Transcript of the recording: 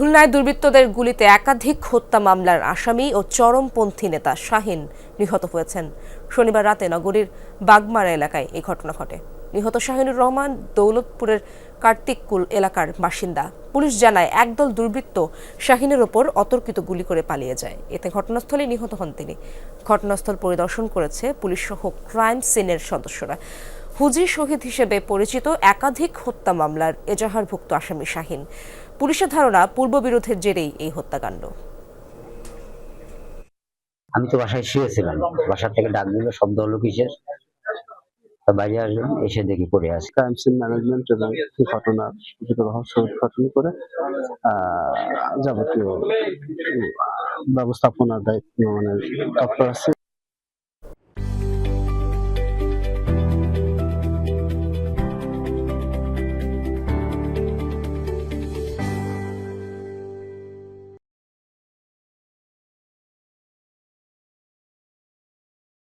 খুলনায় দুর্বৃত্তদের গুলিতে একাধিক হত্যা মামলার আসামি ও চরমপন্থী নেতা শাহিন নিহত হয়েছেন। শনিবার রাতে নগরীর বাগমারা এলাকায় এই ঘটনা ঘটে। নিহত শাহিনুর রহমান দৌলতপুরের কার্তিককুল এলাকার বাসিন্দা। পুলিশ জানায়, একদল দুর্বৃত্ত শাহিনের ওপর অতর্কিত গুলি করে পালিয়ে যায়। এতে ঘটনাস্থলে নিহত হন তিনি। ঘটনাস্থল পরিদর্শন করেছে পুলিশ সহ ক্রাইম সিনের সদস্যরা। হুজি শহীদ হিসেবে পরিচিত একাধিক হত্যা মামলার এজাহারভুক্ত আসামি শাহিন। পুলিশের ধারণা পূর্ববিরোধের জেরেই এই হত্যাকাণ্ড। আমি তো বাসায় শুয়েছিলাম। বাসার থেকে ডাক দিল শব্দ হলো কিসের? বাইরে আসলাম এসে দেখি পড়ে আছে। ক্রাইম সিন ম্যানেজমেন্ট এবং এই ঘটনার দ্রুত রহস্য উদ্ঘাটন করে আহ, যাবতীয় ব্যবস্থাপনার দায়িত্ব মানে তৎপর আছে।